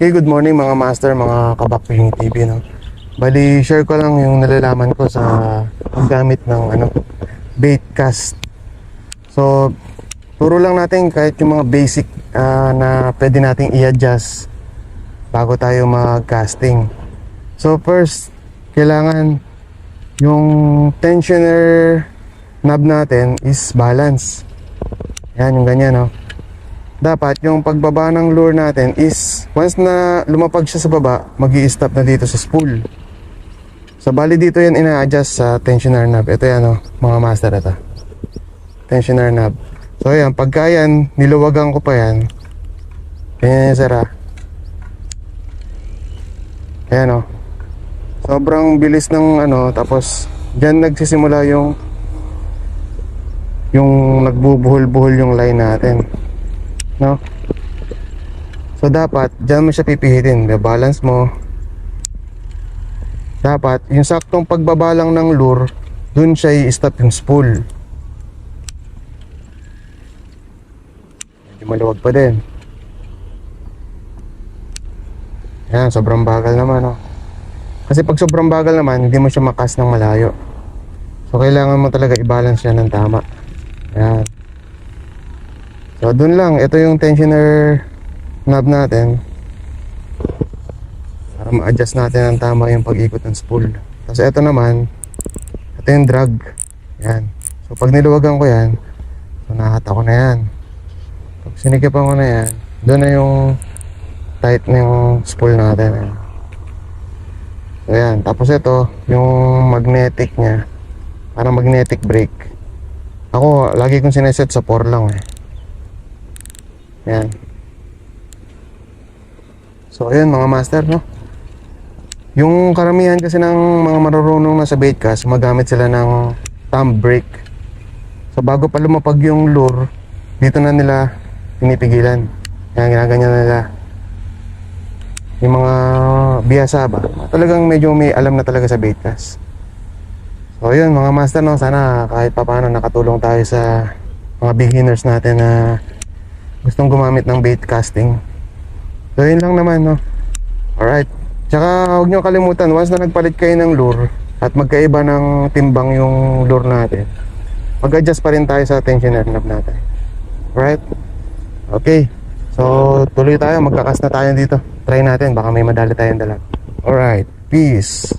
Okay, good morning mga master, mga kabakping TV, no? Bali, share ko lang yung nalalaman ko sa paggamit ng ano, bait cast. So, turo lang natin kahit yung mga basic ah, na pwede nating i-adjust bago tayo mag-casting. So, first, kailangan yung tensioner knob natin is balance. Yan, yung ganyan, no? dapat yung pagbaba ng lure natin is once na lumapag siya sa baba, mag stop na dito sa spool. So bali dito yan ina-adjust sa tensioner knob. Ito yan oh, mga master ito. Tensioner knob. So yan, pagka yan, niluwagan ko pa yan. Ganyan yan sira. Ayan oh. Sobrang bilis ng ano, tapos dyan nagsisimula yung yung nagbubuhol-buhol yung line natin no? So dapat diyan mo siya pipihitin, balance mo. Dapat yung saktong pagbaba lang ng lure, dun siya i-stop yung spool. Medyo maluwag pa din. Yan, sobrang bagal naman, no? Kasi pag sobrang bagal naman, hindi mo siya makas ng malayo. So, kailangan mo talaga i-balance siya ng tama. Yan. So, dun lang. Ito yung tensioner knob natin. Para ma-adjust natin ang tama yung pag-ikot ng spool. Tapos ito naman, ito yung drag. Yan. So, pag niluwagan ko yan, so nakata ko na yan. Pag sinikipan ko na yan, doon na yung tight ng spool natin. Yan. So, yan. Tapos ito, yung magnetic niya. Parang magnetic brake. Ako, lagi kong sineset sa 4 lang eh. Yan. So, ayun mga master, no? Yung karamihan kasi ng mga marurunong na sa bait cast, magamit sila ng thumb brake. So, bago pa lumapag yung lure, dito na nila pinipigilan. Yan, ginaganyan na nila. Yung mga biyasa ba, talagang medyo may alam na talaga sa bait cast. So, yun mga master, no? Sana kahit papaano nakatulong tayo sa mga beginners natin na gustong gumamit ng bait casting. Yun lang naman no. Alright. Tsaka huwag nyo kalimutan once na nagpalit kayo ng lure at magkaiba ng timbang yung lure natin. Mag-adjust pa rin tayo sa tensioner knob natin. Alright? Okay. So tuloy tayo. Magkakas na tayo dito. Try natin. Baka may madali tayong dala. Alright. Peace.